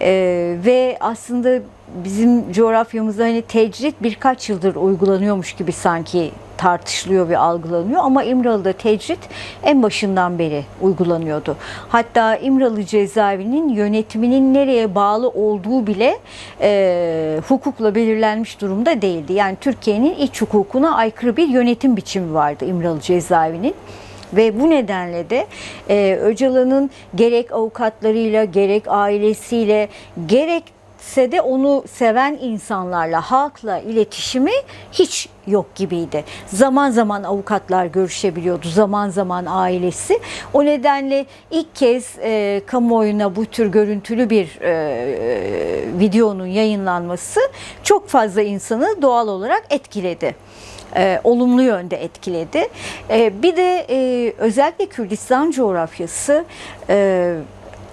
Ee, ve aslında bizim coğrafyamızda hani tecrit birkaç yıldır uygulanıyormuş gibi sanki tartışılıyor ve algılanıyor ama İmralı'da tecrit en başından beri uygulanıyordu. Hatta İmralı cezaevinin yönetiminin nereye bağlı olduğu bile e, hukukla belirlenmiş durumda değildi. Yani Türkiye'nin iç hukukuna aykırı bir yönetim biçimi vardı İmralı cezaevinin. Ve bu nedenle de e, Öcalan'ın gerek avukatlarıyla, gerek ailesiyle, gerekse de onu seven insanlarla, halkla iletişimi hiç yok gibiydi. Zaman zaman avukatlar görüşebiliyordu, zaman zaman ailesi. O nedenle ilk kez e, kamuoyuna bu tür görüntülü bir e, videonun yayınlanması çok fazla insanı doğal olarak etkiledi e, olumlu yönde etkiledi. E, bir de e, özellikle Kürdistan coğrafyası e,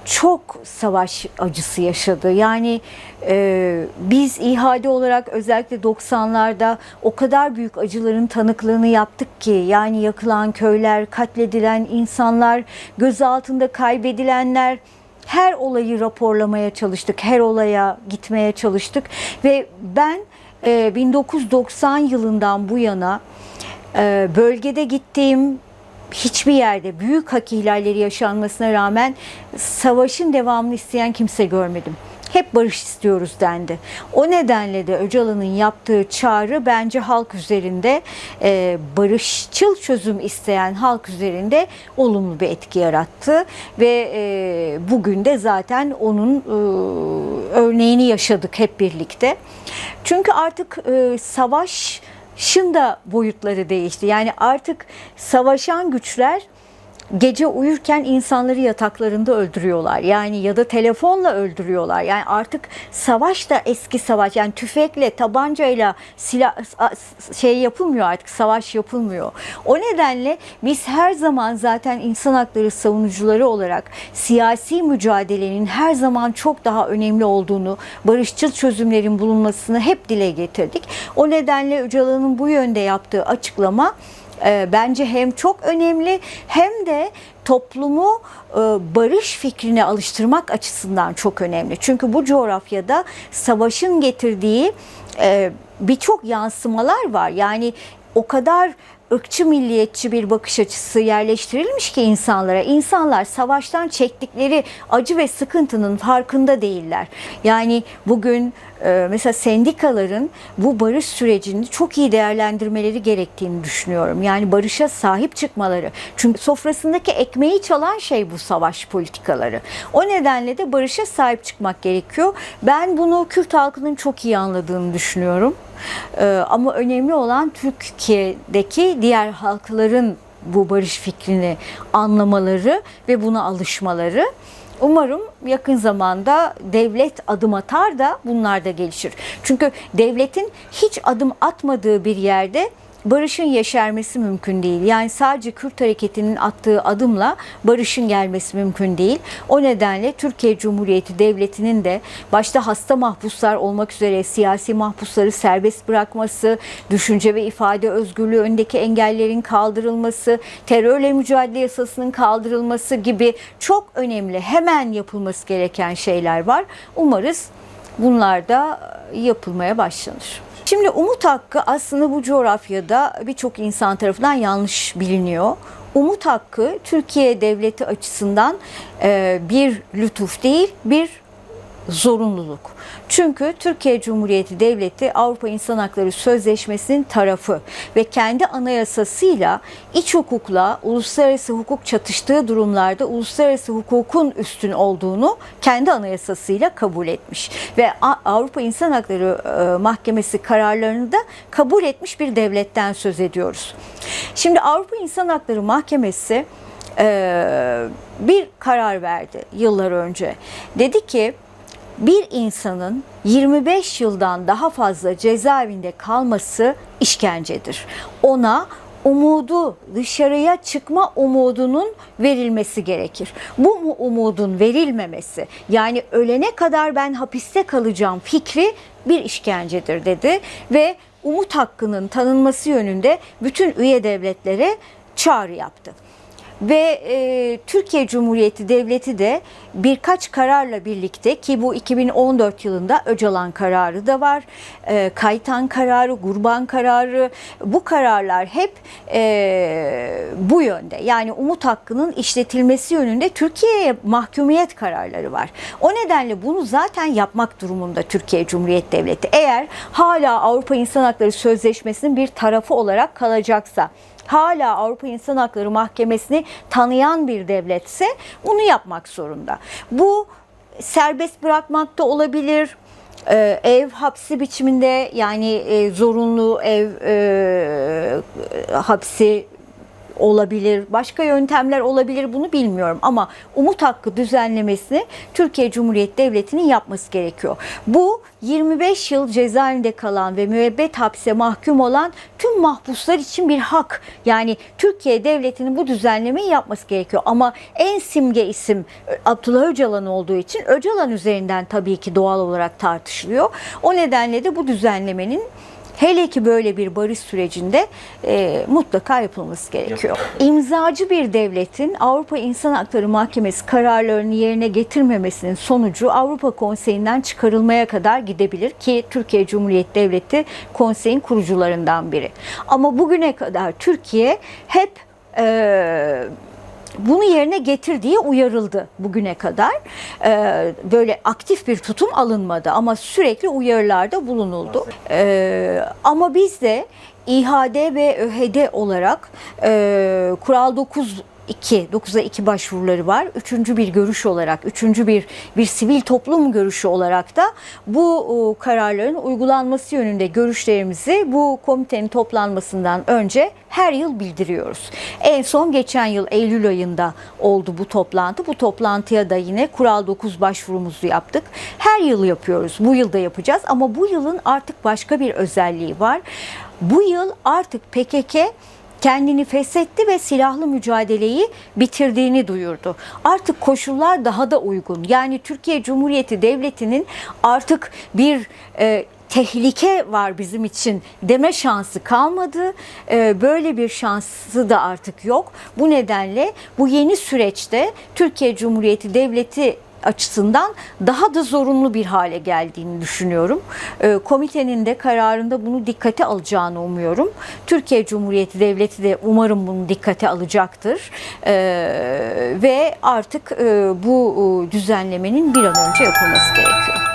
çok savaş acısı yaşadı. Yani e, biz İHA'de olarak özellikle 90'larda o kadar büyük acıların tanıklığını yaptık ki yani yakılan köyler, katledilen insanlar, gözaltında kaybedilenler her olayı raporlamaya çalıştık. Her olaya gitmeye çalıştık ve ben e, 1990 yılından bu yana e, bölgede gittiğim hiçbir yerde büyük hak ihlalleri yaşanmasına rağmen savaşın devamını isteyen kimse görmedim. Hep barış istiyoruz dendi. O nedenle de Öcalan'ın yaptığı çağrı bence halk üzerinde e, barışçıl çözüm isteyen halk üzerinde olumlu bir etki yarattı ve e, bugün de zaten onun e, örneğini yaşadık hep birlikte. Çünkü artık e, savaş da boyutları değişti. Yani artık savaşan güçler gece uyurken insanları yataklarında öldürüyorlar. Yani ya da telefonla öldürüyorlar. Yani artık savaş da eski savaş. Yani tüfekle, tabancayla silah şey yapılmıyor artık. Savaş yapılmıyor. O nedenle biz her zaman zaten insan hakları savunucuları olarak siyasi mücadelenin her zaman çok daha önemli olduğunu, barışçıl çözümlerin bulunmasını hep dile getirdik. O nedenle Öcalan'ın bu yönde yaptığı açıklama e, bence hem çok önemli hem de toplumu e, barış fikrine alıştırmak açısından çok önemli. Çünkü bu coğrafyada savaşın getirdiği e, birçok yansımalar var. Yani o kadar ırkçı milliyetçi bir bakış açısı yerleştirilmiş ki insanlara. İnsanlar savaştan çektikleri acı ve sıkıntının farkında değiller. Yani bugün e, mesela sendikaların bu barış sürecini çok iyi değerlendirmeleri gerektiğini düşünüyorum. Yani barışa sahip çıkmaları. Çünkü sofrasındaki ekmeği çalan şey bu savaş politikaları. O nedenle de barışa sahip çıkmak gerekiyor. Ben bunu Kürt halkının çok iyi anladığını düşünüyorum. Ee, ama önemli olan Türkiye'deki diğer halkların bu barış fikrini anlamaları ve buna alışmaları. Umarım yakın zamanda devlet adım atar da bunlar da gelişir. Çünkü devletin hiç adım atmadığı bir yerde barışın yeşermesi mümkün değil. Yani sadece Kürt hareketinin attığı adımla barışın gelmesi mümkün değil. O nedenle Türkiye Cumhuriyeti Devleti'nin de başta hasta mahpuslar olmak üzere siyasi mahpusları serbest bırakması, düşünce ve ifade özgürlüğü önündeki engellerin kaldırılması, terörle mücadele yasasının kaldırılması gibi çok önemli hemen yapılması gereken şeyler var. Umarız bunlar da yapılmaya başlanır. Şimdi umut hakkı aslında bu coğrafyada birçok insan tarafından yanlış biliniyor. Umut hakkı Türkiye devleti açısından e, bir lütuf değil, bir zorunluluk. Çünkü Türkiye Cumhuriyeti Devleti Avrupa İnsan Hakları Sözleşmesi'nin tarafı ve kendi anayasasıyla iç hukukla uluslararası hukuk çatıştığı durumlarda uluslararası hukukun üstün olduğunu kendi anayasasıyla kabul etmiş ve Avrupa İnsan Hakları e, Mahkemesi kararlarını da kabul etmiş bir devletten söz ediyoruz. Şimdi Avrupa İnsan Hakları Mahkemesi e, bir karar verdi yıllar önce. Dedi ki bir insanın 25 yıldan daha fazla cezaevinde kalması işkencedir. Ona umudu, dışarıya çıkma umudunun verilmesi gerekir. Bu mu umudun verilmemesi yani ölene kadar ben hapiste kalacağım fikri bir işkencedir dedi ve umut hakkının tanınması yönünde bütün üye devletlere çağrı yaptı. Ve e, Türkiye Cumhuriyeti Devleti de birkaç kararla birlikte ki bu 2014 yılında Öcalan kararı da var, e, Kaytan kararı, Gurban kararı bu kararlar hep e, bu yönde. Yani umut hakkının işletilmesi yönünde Türkiye'ye mahkumiyet kararları var. O nedenle bunu zaten yapmak durumunda Türkiye Cumhuriyeti Devleti. Eğer hala Avrupa İnsan Hakları Sözleşmesi'nin bir tarafı olarak kalacaksa hala Avrupa İnsan Hakları Mahkemesi'ni tanıyan bir devletse bunu yapmak zorunda. Bu serbest bırakmak da olabilir, e, ev hapsi biçiminde yani e, zorunlu ev e, hapsi olabilir, başka yöntemler olabilir bunu bilmiyorum ama umut hakkı düzenlemesini Türkiye Cumhuriyeti Devleti'nin yapması gerekiyor. Bu 25 yıl cezaevinde kalan ve müebbet hapse mahkum olan tüm mahpuslar için bir hak. Yani Türkiye Devleti'nin bu düzenlemeyi yapması gerekiyor ama en simge isim Abdullah Öcalan olduğu için Öcalan üzerinden tabii ki doğal olarak tartışılıyor. O nedenle de bu düzenlemenin Hele ki böyle bir barış sürecinde e, mutlaka yapılması gerekiyor. İmzacı bir devletin Avrupa İnsan Hakları Mahkemesi kararlarını yerine getirmemesinin sonucu Avrupa Konseyi'nden çıkarılmaya kadar gidebilir ki Türkiye Cumhuriyeti Devleti konseyin kurucularından biri. Ama bugüne kadar Türkiye hep e, bunu yerine getir diye uyarıldı bugüne kadar. Ee, böyle aktif bir tutum alınmadı ama sürekli uyarılarda bulunuldu. Ee, ama biz de İHD ve ÖHD olarak e, Kural 9 2, 9'a 2 başvuruları var. Üçüncü bir görüş olarak, üçüncü bir bir sivil toplum görüşü olarak da bu kararların uygulanması yönünde görüşlerimizi bu komitenin toplanmasından önce her yıl bildiriyoruz. En son geçen yıl Eylül ayında oldu bu toplantı. Bu toplantıya da yine Kural 9 başvurumuzu yaptık. Her yıl yapıyoruz. Bu yıl da yapacağız ama bu yılın artık başka bir özelliği var. Bu yıl artık PKK kendini feshetti ve silahlı mücadeleyi bitirdiğini duyurdu. Artık koşullar daha da uygun. Yani Türkiye Cumhuriyeti Devleti'nin artık bir e, tehlike var bizim için deme şansı kalmadı. E, böyle bir şansı da artık yok. Bu nedenle bu yeni süreçte Türkiye Cumhuriyeti Devleti açısından daha da zorunlu bir hale geldiğini düşünüyorum. E, komitenin de kararında bunu dikkate alacağını umuyorum. Türkiye Cumhuriyeti Devleti de umarım bunu dikkate alacaktır. E, ve artık e, bu e, düzenlemenin bir an önce yapılması gerekiyor.